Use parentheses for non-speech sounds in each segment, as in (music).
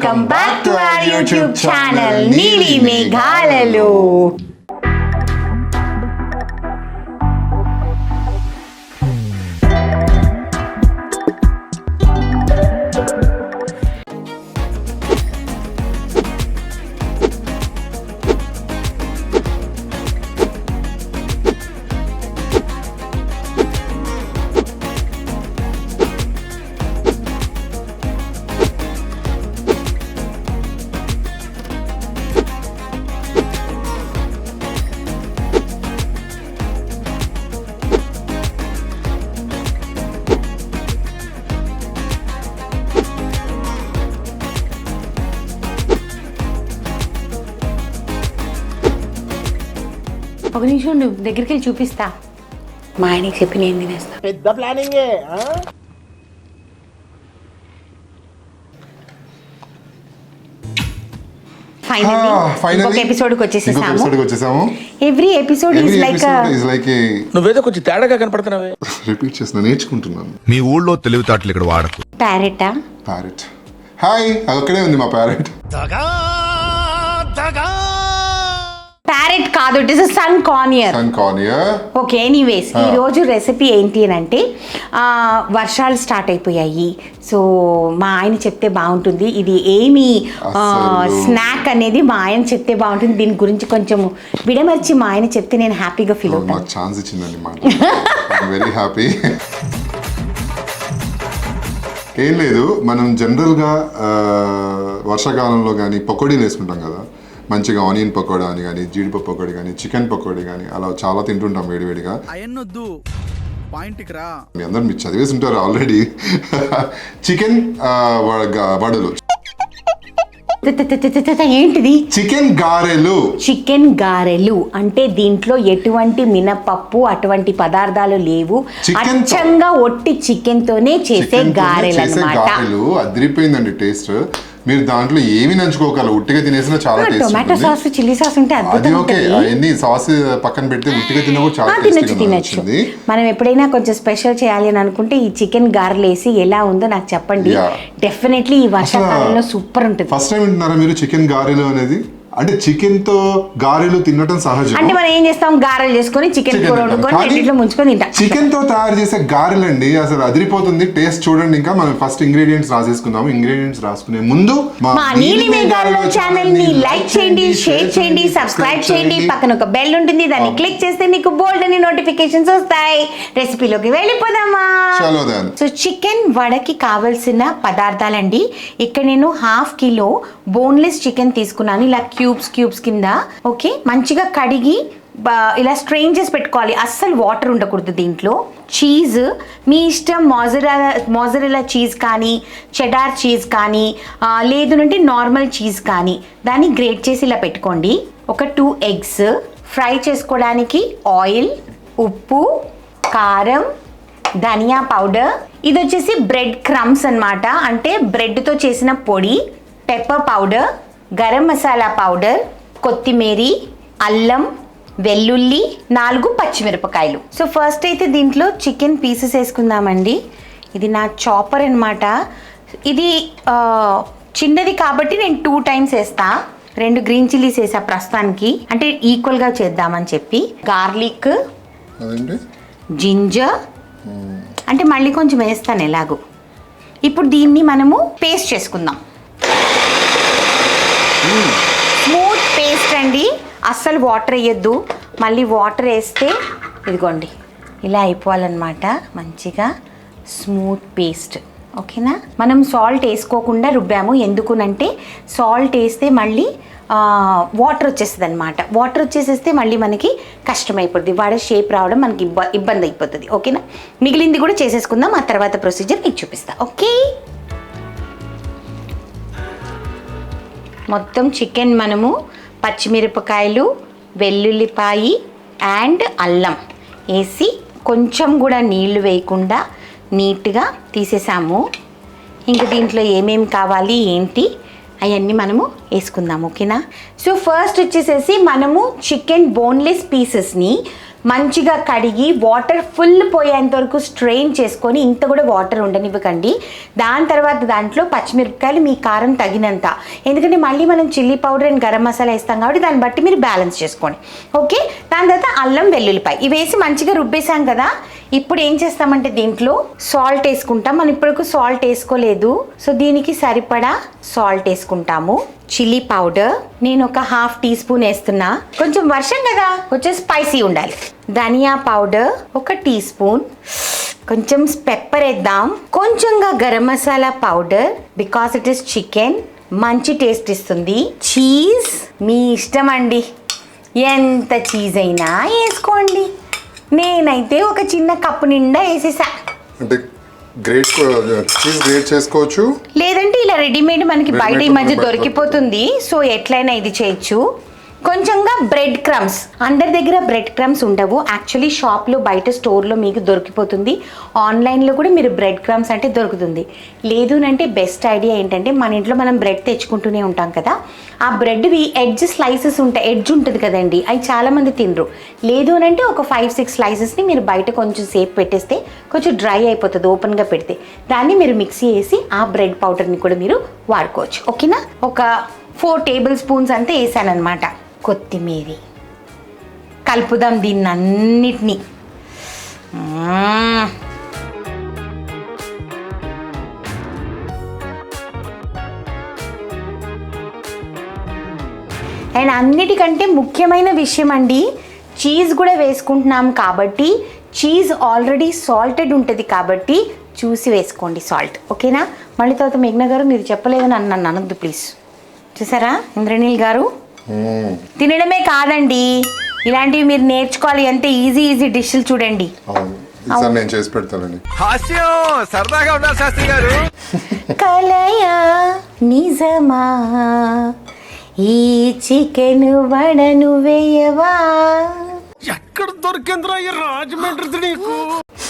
welcome back to our YouTube channel, Nili Meghalalu. ఒక నిమిషం నువ్వు దగ్గరికి వెళ్ళి చూపిస్తా. మా ఆయనకి చెప్పి నేను తినేస్తా. పెద్ద ప్లానింగే వచ్చేసాము. ఎవ్రీ ఎపిసోడ్ లైక్ లైక్ నువ్వేదో కొంచెం తేడాగా కనపడుతున్నావే. (laughs) రిపీట్ చేస్తున్నా నేర్చుకుంటున్నాను. మీ ఊళ్ళో తెలివితేటలు ఇక్కడ వాడకు. ప్యారెటా ప్యారెట్ హాయ్ అక్కడే ఉంది మా ప్యారెట్ ప్యారెట్ కాదు it is sun conure sun conure okay anyways. ఈ రోజు రెసిపీ ఏంటి అని అంటే ఆ, వర్షాలు స్టార్ట్ అయిపోయాయి. సో మా ఆయన చెప్తే బాగుంటుంది. ఇది ఏమి. స్నాక్ అనేది మా ఆయన చెప్తే బాగుంటుంది. దీని గురించి కొంచెం విడమర్చి మా ఆయన చెప్తే నేను హ్యాపీగా ఫీల్ అవుతాను. మాకు ఛాన్స్ ఇచ్చిందండి వెరీ హ్యాపీ ఏం లేదు మనం జనరల్గా వర్షాకాలంలో కానీ పకోడీలు వేసుకుంటాం కదా. మంచిగా ఆనియన్ పకోడా అని కానీ జీడిపప్పు పకోడీ కానీ చికెన్ పకోడీ కానీ అలా చాలా తింటుంటాం వేడివేడిగా. అయన్నొద్దు. పాయింట్కి రా. మీ అందరు మీరు చదివేసి ఉంటారు ఆల్రెడీ. చికెన్ వడలు. ఏంటిది? చికెన్ గారెలు. చికెన్ గారెలు. అంటే దీంట్లో ఎటువంటి మినపప్పు అటువంటి పదార్థాలు లేవు. అచ్చంగా ఒట్టి చికెన్ తోనే చేసే గారెలు. అదిరిపోయిందండి టేస్ట్. మీరు దాంట్లో ఏమి నంచుకోగలరు ఉట్టిగా తినేసినా చాలా టొమాటో సాస్ చిల్లీ సాస్ ఉంటే అది ఓకే. అవన్నీ సాస్ పక్కన పెడితే ఉట్టిగా తిన్నా కూడా చాలా తినొచ్చు తినొచ్చు. మనం ఎప్పుడైనా కొంచెం స్పెషల్ చేయాలి అని అనుకుంటే ఈ చికెన్ గారెలు వేసి ఎలా ఉందో నాకు చెప్పండి. డెఫినెట్లీ ఈ వర్షాకాలంలో సూపర్ ఉంటుంది. ఫస్ట్ టైం వింటున్నారా మీరు చికెన్ గారెలు అనేది? అంటే చికెన్తో గారెలు తినటం సహజం. అంటే మనం ఏం చేస్తాం? గారెలు చేసుకొని చికెన్ కూర. వండుకొని ముంచుకొని తింటాం. చికెన్తో తయారు చేసే గారెలండి అసలు అదిరిపోతుంది. టేస్ట్ చూడండి ఇంకా మనం ఫస్ట్ ఇంగ్రీడియంట్స్ రాసేసుకుందాము ఇంగ్రీడియంట్స్ రాసుకునే ముందు మా మేఘాలలో ఛానల్ని లైక్ చేయండి షేర్ చేయండి సబ్స్క్రైబ్ చేయండి. పక్కన ఒక బెల్ ఉంటుంది. దాన్ని క్లిక్ చేస్తే మీకు బోల్డ్ అని నోటిఫికేషన్స్ వస్తాయి. రెసిపీలోకి వెళ్ళిపోదామా. సో చికెన్ వడకి కావలసిన పదార్థాలండి. ఇక్కడ నేను హాఫ్ కిలో బోన్లెస్ చికెన్ తీసుకున్నాను. ఇలా క్యూబ్స్ క్యూబ్స్ కింద ఓకే మంచిగా కడిగి ఇలా స్ట్రెయిన్ చేసి పెట్టుకోవాలి. అస్సలు వాటర్ ఉండకూడదు దీంట్లో. చీజ్ మీ ఇష్టం మోజరా మోజరెలా చీజ్ కానీ చెడార్ చీజ్ కానీ లేదు అంటే నార్మల్ చీజ్ కానీ దాన్ని గ్రేట్ చేసి ఇలా పెట్టుకోండి. ఒక టూ ఎగ్స్ ఫ్రై చేసుకోవడానికి ఆయిల్ ఉప్పు కారం ధనియా పౌడర్ ఇది వచ్చేసి బ్రెడ్ క్రమ్స్ అన్నమాట. అంటే బ్రెడ్తో చేసిన పొడి pepper powder garam masala powder కొత్తిమీరి అల్లం వెల్లుల్లి నాలుగు పచ్చిమిరపకాయలు. సో ఫస్ట్ అయితే దీంట్లో చికెన్ పీసెస్ వేసుకుందామండి. ఇది నా చాపర్ అన్నమాట. ఇది చిన్నది కాబట్టి నేను టూ టైమ్స్ వేస్తా. రెండు గ్రీన్ చిల్లీస్ వేసా ప్రస్తుతానికి. అంటే ఈక్వల్గా చేద్దామని చెప్పి. గార్లిక్ జింజర్ అంటే మళ్ళీ కొంచెం వేస్తాను ఎలాగో. ఇప్పుడు దీన్ని మనము పేస్ట్ చేసుకుందాం. స్మూత్ పేస్ట్ అండి. అస్సలు వాటర్ వేయొద్దు. మళ్ళీ వాటర్ వేస్తే ఇదిగోండి. ఇలా అయిపోవాలన్నమాట. మంచిగా స్మూత్ పేస్ట్. ఓకేనా? మనం సాల్ట్ వేసుకోకుండా రుబ్బాము. ఎందుకునంటే సాల్ట్ వేస్తే మళ్ళీ వాటర్ వచ్చేస్తుంది అనమాట వాటర్ వచ్చేసేస్తే మళ్ళీ మనకి కష్టమైపోతుంది వాడ షేప్ రావడం మనకి ఇబ్బ ఇబ్బంది అయిపోతుంది ఓకేనా? మిగిలింది కూడా చేసేసుకుందాం. ఆ తర్వాత ప్రొసీజర్ మీకు చూపిస్తా. ఓకే? మొత్తం చికెన్ మనము పచ్చిమిరపకాయలు వెల్లుల్లిపాయి అండ్ అల్లం వేసి కొంచెం కూడా నీళ్ళు వేయకుండా నీట్గా తీసేసాము. ఇంకా దీంట్లో ఏమేమి కావాలి ఏంటి అవన్నీ మనము వేసుకుందాం ఓకేనా? సో ఫస్ట్ వచ్చేసేసి మనము చికెన్ బోన్లెస్ పీసెస్ని మంచిగా కడిగి వాటర్ ఫుల్ పోయేంత వరకు స్ట్రెయిన్ చేసుకొని ఇంత కూడా వాటర్ ఉండనివ్వకండి. దాని తర్వాత దాంట్లో పచ్చిమిరపకాయలు మీ కారం తగినంత. ఎందుకంటే మళ్ళీ మనం chilli powder and garam masala వేస్తాం కాబట్టి దాన్ని బట్టి మీరు బ్యాలెన్స్ చేసుకోండి. ఓకే? దాని తర్వాత అల్లం వెల్లుల్లిపాయ. ఇవి వేసి మంచిగా రుబ్బేసాం కదా? ఇప్పుడు ఏం చేస్తామంటే దీంట్లో సాల్ట్ వేసుకుంటాం. మనం ఇప్పటికు సాల్ట్ వేసుకోలేదు. సో దీనికి సరిపడా సాల్ట్ వేసుకుంటాము. చిల్లీ పౌడర్ నేను ఒక హాఫ్ టీ స్పూన్ వేస్తున్నా. కొంచెం వర్షం కదా. కొంచెం స్పైసీ ఉండాలి. ధనియా పౌడర్ ఒక టీ స్పూన్ కొంచెం పెప్పర్ వేద్దాం. కొంచెంగా garam masala powder because it is chicken మంచి టేస్ట్ ఇస్తుంది. చీజ్ మీ ఇష్టం అండి. ఎంత చీజ్ అయినా వేసుకోండి. నేనైతే ఒక చిన్న కప్పు నిండా వేసేసా. అంటే గ్రేట్ చీజ్ గ్రేట్ చేసుకోవచ్చు? లేదంటే ఇలా రెడీమేడ్ మనకి బయట ఈ మధ్య దొరికిపోతుంది. సో ఎట్లయినా ఇది చేయొచ్చు. కొంచెంగా బ్రెడ్ క్రమ్స్ అందరి దగ్గర బ్రెడ్ క్రమ్స్ ఉండవు. యాక్చువల్లీ షాప్లో బయట స్టోర్లో మీకు దొరికిపోతుంది. ఆన్లైన్లో కూడా మీరు బ్రెడ్ క్రమ్స్ అంటే దొరుకుతుంది. లేదు అంటే బెస్ట్ ఐడియా ఏంటంటే మన ఇంట్లో మనం బ్రెడ్ తెచ్చుకుంటూనే ఉంటాం కదా. ఆ బ్రెడ్వి ఎడ్జ్ స్లైసెస్ ఉంటాయి. ఎడ్జ్ ఉంటుంది కదండి. అవి చాలామంది తినరు. లేదు అంటే ఒక ఫైవ్ సిక్స్ స్లైసెస్ని మీరు బయట కొంచెం సేపు పెట్టేస్తే కొంచెం డ్రై అయిపోతుంది ఓపెన్గా పెడితే. దాన్ని మీరు మిక్సీ వేసి ఆ బ్రెడ్ పౌడర్ని కూడా మీరు వాడుకోవచ్చు. ఓకేనా ఒక ఫోర్ టేబుల్ స్పూన్స్ అంతా వేసాను అనమాట కొత్తిమీరి. కలుపుదాం దీన్ని అన్నిటినీ అండ్ అన్నిటికంటే ముఖ్యమైన విషయం అండి చీజ్ కూడా వేసుకుంటున్నాం కాబట్టి చీజ్ ఆల్రెడీ సాల్టెడ్ ఉంటుంది కాబట్టి చూసి వేసుకోండి సాల్ట్. ఓకేనా? మళ్ళీ తర్వాత మేఘ్న గారు మీరు చెప్పలేదని అన్న నన్ను అనొద్దు ప్లీజ్. చూసారా ఇంద్రనీల్ గారు? తినడమే కాదండి. ఇలాంటివి మీరు నేర్చుకోవాలి. ఎంత ఈజీ ఈజీ డిష్లు చూడండి. ఈసారి నేను చేసి పెడతానండి. హాస్యం సరదాగా ఉండాలి శాస్త్రి గారు. (laughs) కలయా నిజమా? ఈ చికెన్ వడను వేయవా? ఎక్కడ దొరికిందిరా ఈ రాజమండ్రి నీకు?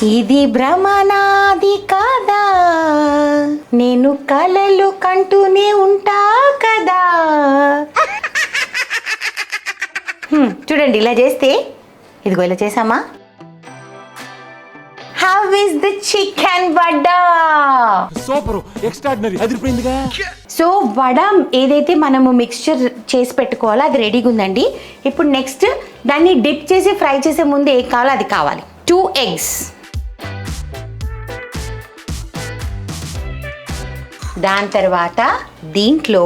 ఇది భ్రమనాది కాదా? నేను కలలు కంటూనే ఉంటా కదా? చూడండి ఇలా చేస్తే. ఇదిగో ఇలా చేసామా? How is the chicken vada super extraordinary అదిరిపోయిందిగా. So vada ఏదైతే మనము మిక్స్చర్ చేసి పెట్టుకోవాలో అది రెడీగా ఉందండి. ఇప్పుడు నెక్స్ట్ దాన్ని డిప్ చేసి ఫ్రై చేసే ముందు ఏం కావాలో అది కావాలి. టూ ఎగ్స్ దాని తర్వాత దీంట్లో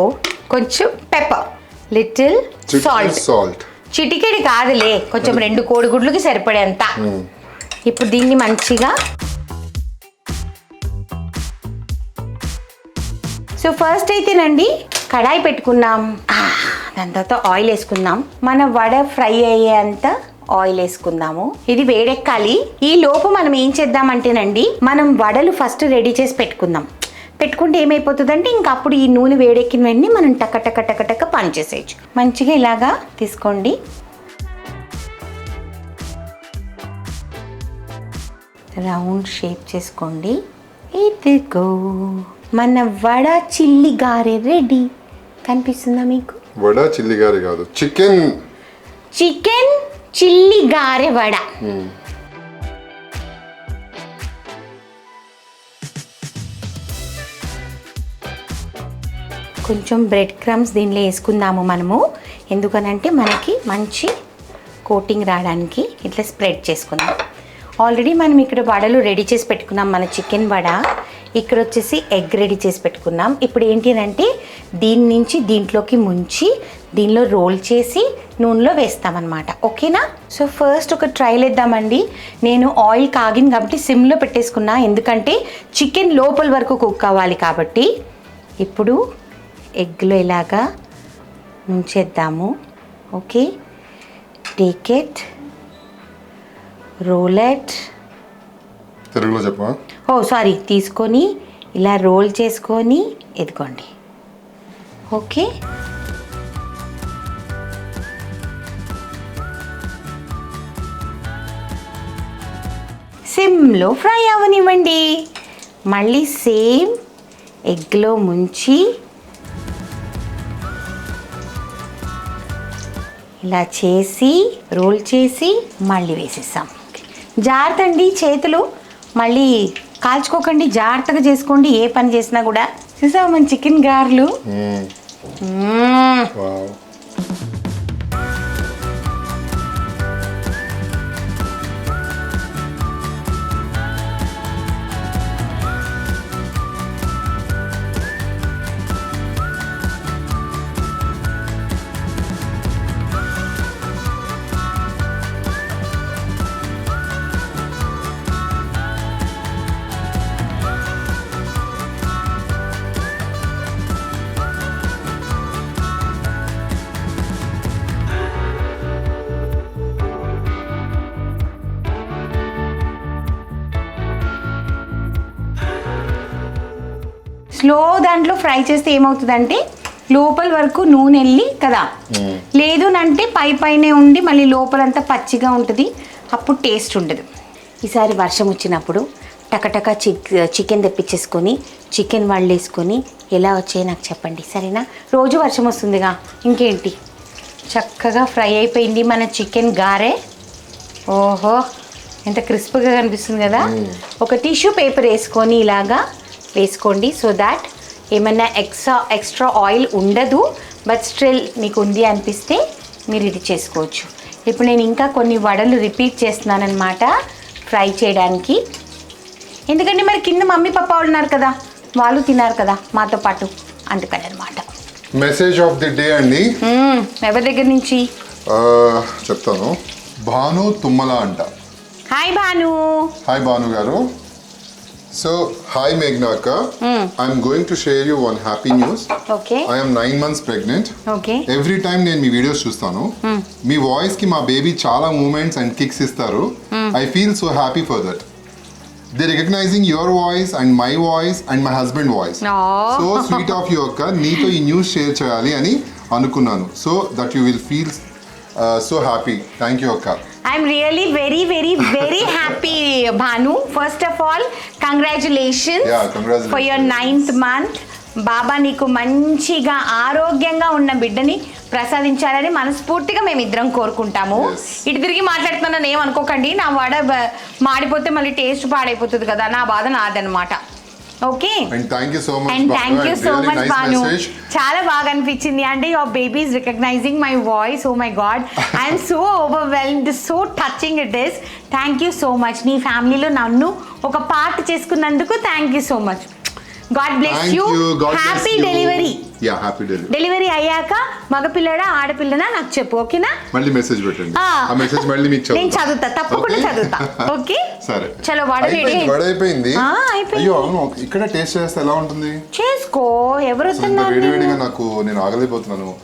కొంచెం పెప్పర్ లిటిల్ సాల్ట్ సాల్ట్ చిటికెడి కాదులే కొంచెం రెండు కోడిగుడ్లకి సరిపడేంత. ఇప్పుడు దీన్ని మంచిగా సో ఫస్ట్ అయితేనండి కడాయి పెట్టుకున్నాం దాని తర్వాత ఆయిల్ వేసుకుందాం. మన వడ ఫ్రై అయ్యేంత ఆయిల్ వేసుకుందాము. ఇది వేడెక్కాలి. ఈ లోపు మనం ఏం చేద్దామంటేనండి మనం వడలు ఫస్ట్ రెడీ చేసి పెట్టుకుందాం. పెట్టుకుంటే ఏమైపోతుందంటే ఇంకా అప్పుడు ఈ నూనె వేడెక్కిన వెంటనే మనం టక టక టక టక పని చేసేయచ్చు మంచిగా ఇలాగా తీసుకోండి. రౌండ్ షేప్ చేసుకోండి. ఇదిగో మన వడ చిల్లి గారె రెడీ. కనిపిస్తుందా మీకు? వడ చిల్లి గారి కాదు చికెన్. చికెన్ చిల్లి గారె వడ. కొంచెం బ్రెడ్ క్రమ్స్ దీనిలో వేసుకుందాము మనము. ఎందుకనంటే మనకి మంచి కోటింగ్ రావడానికి ఇట్లా స్ప్రెడ్ చేసుకుందాం. ఆల్రెడీ మనం ఇక్కడ వడలు రెడీ చేసి పెట్టుకున్నాం మన చికెన్ వడ. ఇక్కడ వచ్చేసి ఎగ్ రెడీ చేసి పెట్టుకున్నాం. ఇప్పుడు ఏంటి అంటే దీని నుంచి దీంట్లోకి ముంచి దీనిలో రోల్ చేసి నూనెలో వేస్తామన్నమాట. ఓకేనా? సో ఫస్ట్ ఒక ట్రైల్ వేద్దామండి. నేను ఆయిల్ కాగింది కాబట్టి సిమ్లో పెట్టేసుకున్నా. ఎందుకంటే చికెన్ లోపల వరకు కుక్ అవ్వాలి కాబట్టి. ఇప్పుడు ఎగ్లో ఇలాగా ఉంచేద్దాము ఓకే? Take it rolled. తెలుగులో చెప్పా ఓ సారీ తీసుకొని ఇలా రోల్ చేసుకొని ఎదుకోండి ఓకే? సిమ్లో ఫ్రై అవ్వనివ్వండి. మళ్ళీ సేమ్ ఎగ్లో ముంచి ఇలా చేసి రోల్ చేసి మళ్ళీ వేసేస్తాం జాగ్రత్త అండి చేతులు. మళ్ళీ కాల్చుకోకండి జాగ్రత్తగా చేసుకోండి. ఏ పని చేసినా కూడా. చూసావా మన చికెన్ గారెలు? స్లో దాంట్లో ఫ్రై చేస్తే ఏమవుతుందంటే లోపల వరకు నూనె వెళ్ళి కదా. లేదు అంటే పై పైనే ఉండి మళ్ళీ లోపలంతా పచ్చిగా ఉంటుంది. అప్పుడు టేస్ట్ ఉండదు. ఈసారి వర్షం వచ్చినప్పుడు టకటక చిక్ చికెన్ తెప్పించేసుకొని చికెన్ వండేసుకొని ఎలా వచ్చాయో నాకు చెప్పండి సరేనా? రోజు వర్షం వస్తుందిగా ఇంకేంటి? చక్కగా ఫ్రై అయిపోయింది మన చికెన్ గారె. ఓహో ఎంత క్రిస్ప్గా కనిపిస్తుంది కదా. ఒక టిష్యూ పేపర్ వేసుకొని ఇలాగా వేసుకోండి. సో దాట్ ఏమన్నా ఎక్స్ట్రా ఎక్స్ట్రా ఆయిల్ ఉండదు బట్ స్టిల్ మీకు ఉంది అనిపిస్తే మీరు ఇది చేసుకోవచ్చు. ఇప్పుడు నేను ఇంకా కొన్ని వడలు రిపీట్ చేస్తున్నాను అనమాట ఫ్రై చేయడానికి. ఎందుకంటే మరి కింద మమ్మీ పప్ప ఉన్నారు కదా వాళ్ళు తిన్నారు కదా మాతో పాటు అందుకని అనమాట మెసేజ్ ఆఫ్ ది డే అండి ఎవరి దగ్గర నుంచి? చెప్తాను. భాను తుమ్మల అంట. హాయ్ భాను హాయ్ భాను గారు. So hi మేఘ్నాక I'm going to share you one happy news okay I'm nine months pregnant okay every time నేను మీ వీడియోస్ చూస్తాను మీ వాయిస్కి మా బేబీ చాలా మూమెంట్స్ అండ్ కిక్స్ ఇస్తారు. I feel so happy for that they recognizing your voice and my voice and my husband voice. So sweet of you అక్క నీతో ఈ న్యూస్ షేర్ చేయాలి అని అనుకున్నాను. So that you will feel so happy thank you అక్క I'm really very very very happy Bhanu first of all congratulations for your ninth month బాబా నీకు మంచిగా ఆరోగ్యంగా ఉన్న బిడ్డని ప్రసాదించాలని మనస్ఫూర్తిగా మేము ఇద్దరం కోరుకుంటాము ఇటు తిరిగి మాట్లాడుతున్నాను ఏమనుకోకండి. నా వాడ మాడిపోతే మళ్ళీ టేస్ట్ పాడైపోతుంది కదా. నా బాధ నాదనమాట okay and thank you so much and thank you so much Bhanu చాలా బాగా అనిపించింది. అంటే your babies recognizing my voice oh my god I'm so overwhelmed so touching it is thank you so much నీ ఫ్యామిలీలో నన్ను ఒక part చేసుకున్నందుకు thank you so much god bless you happy delivery yeah happy delivery delivery అయ్యాక మగపిల్లడా ఆడపిల్లనా నాకు చెప్పు ఓకేనా? మళ్ళీ మెసేజ్ పెట్టండి. ఆ. మెసేజ్ మళ్ళీ మీకు నేను చదువుతా. తప్పకుండా? చదువుతా. ఓకే? సరే. చలో వడ అయిపోయింది, రెడీ వడ అయిపోయింది. ఆ, అయిపోయింది. అయ్యో అవును. ఇక్కడ టేస్ట్ చేస్తే ఎలా ఉంటుంది? చేసుకో. ఎవరు వస్తున్నారు? వేడివేడిగా నాకు నేను ఆగలేకపోతున్నాను.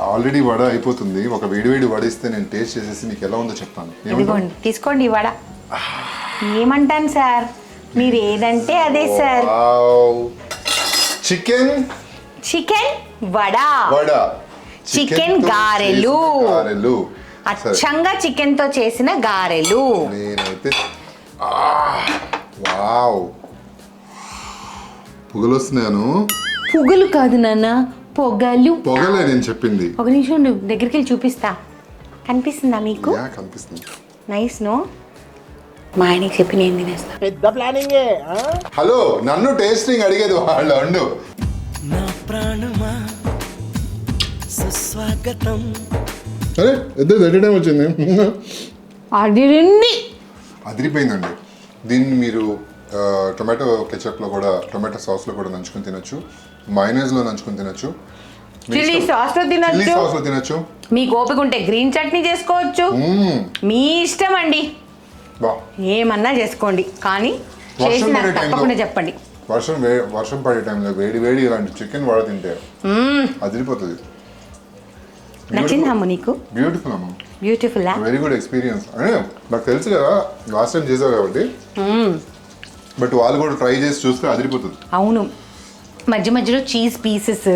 ఆల్రెడీ వడ అయిపోతుంది. ఒక వేడివేడి వడ ఇస్తే నేను టేస్ట్ చేసేసి మీకు ఎలా ఉందో చెప్తాను. తీసుకోండి ఈ వడ. ఏమంటాను సార్? మీరు ఏదంటే అదే sir. Chicken? Chicken vada. Vada. Chicken గారెలు. గారెలు. అచ్చంగా చికెన్తో చేసిన గారెలు. నేనైతే వావ్. పొగలు వస్తున్నాను పుగలు కాదు నాన్న పొగలు. పొగలే నేను చెప్పింది. ఒక నిమిషం దగ్గరికి వెళ్ళి చూపిస్తా. కనిపిస్తుందా మీకు? కనిపిస్తుంది. Nice no? మా ఆయనకి చెప్పి నేను తినేస్తా. హలో నన్ను టేస్టింగ్ అడిగేది వాళ్ళు అండు నా ప్రాణమా? సుస్వాగతం. అరే ఎట్ టైం వచ్చింది? అది రండి అదిరిపోయిందండి. దీన్ని మీరు ఆ, టొమాటో కెచప్లో కూడా టొమాటో సాస్లో కూడా నంచుకొని తినొచ్చు. మైనస్లో నంచుకొని తినొచ్చు. చిల్లీ. సాస్లో చిల్లీ తినచ్చు. సాస్లో తినొచ్చు. మీకు ఓపిక ఉంటే గ్రీన్ చట్నీ చేసుకోవచ్చు. మీ ఇష్టం అండి. ఏమన్నా చేసుకోండి. కానీ వర్షం చేసి నాకు పడే టైంలో తప్పకుండా చెప్పండి. వర్షం వర్షం పడే టైంలో వేడి వేడి ఇలాంటి చికెన్ వడ తింటే అదిరిపోతుంది. నచ్చిందా అమ్మ నీకు? బ్యూటిఫుల్ అమ్మ. బ్యూటిఫుల్ వెరీ గుడ్ ఎక్స్పీరియన్స్ అదే నాకు తెలుసు కదా లాస్ట్ టైం చేసావు కాబట్టి. బట్ వాళ్ళు కూడా ట్రై చేసి చూస్తే అదిరిపోతుంది. అవును. మధ్య మధ్యలో చీజ్ పీసెస్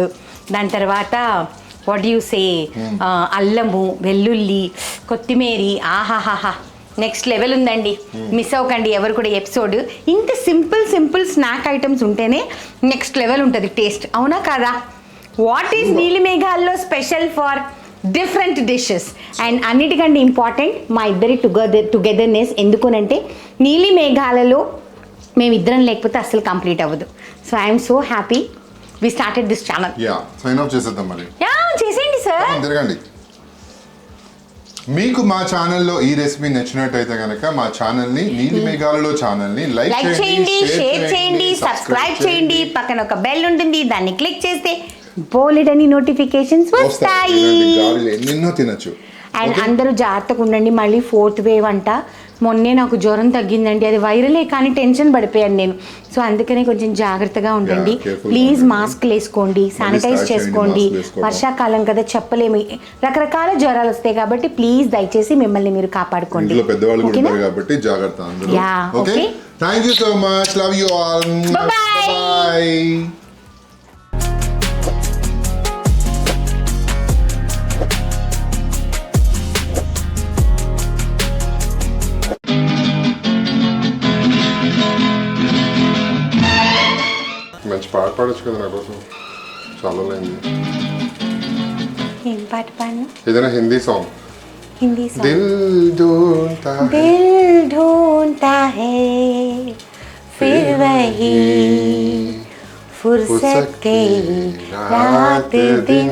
దాని తర్వాత వాట్ యూ సే అల్లము వెల్లుల్లి కొత్తిమీరి ఆహాహాహా. నెక్స్ట్ లెవెల్ ఉందండి. మిస్ అవ్వకండి ఎవరు కూడా ఎపిసోడ్. ఇంత సింపుల్ సింపుల్ స్నాక్ ఐటమ్స్ ఉంటేనే నెక్స్ట్ లెవెల్ ఉంటుంది టేస్ట్. అవునా కదా? వాట్ ఈస్ నీలి మేఘాల్లో special for different dishes and అన్నిటికంటే ఇంపార్టెంట్ మా ఇద్దరి టుగెదర్ టుగెదర్నెస్ ఎందుకునంటే నీలి మేఘాలలో మేమిద్దరం లేకపోతే అస్సలు కంప్లీట్ అవ్వదు. So I'm so happy we started this channel yeah sign off చేసేద్దాం మరి. యా చేసేయండి సార్ తిరగండి. మీకు మా ఛానల్లో ఈ రెసిపీ నచ్చినట్టయితే కనుక మా ఛానల్ని నీలి మేఘాలలో ఛానల్ని లైక్ లైక్ చేయండి షేర్ చేయండి సబ్స్క్రైబ్ చేయండి. పక్కన ఒక బెల్ ఉంటుంది దాన్ని క్లిక్ చేస్తే బోలెడని నోటిఫికేషన్స్ వస్తాయి. ఎన్నెన్నో తినచ్చు. అండ్ అందరూ జాగ్రత్తగా ఉండండి. మళ్ళీ ఫోర్త్ వేవ్ అంట. మొన్నే నాకు జ్వరం తగ్గిందండి. అది వైరలే కానీ టెన్షన్ పడిపోయాను నేను. సో అందుకనే కొంచెం జాగ్రత్తగా ఉండండి. ప్లీజ్ ఉండండి. మాస్క్ వేసుకోండి. శానిటైజ్ చేసుకోండి. వర్షాకాలం కదా చెప్పలేము. రకరకాల జ్వరాలు వస్తాయి కాబట్టి ప్లీజ్ దయచేసి మిమ్మల్ని మీరు కాపాడుకోండి. కాబట్టి జాగ్రత్త Yeah, okay. Thank you so much love you all. Bye మంచి పాట పాడొచ్చు కదా నా కోసం చాలా లైన్ ఏం పాట పాడను ఏదైనా హిందీ సాంగ్ హిందీ సాంగ్ దిల్ ढूंढता है दिल ढूंढता है फिर वही फुर्सत के रात दिन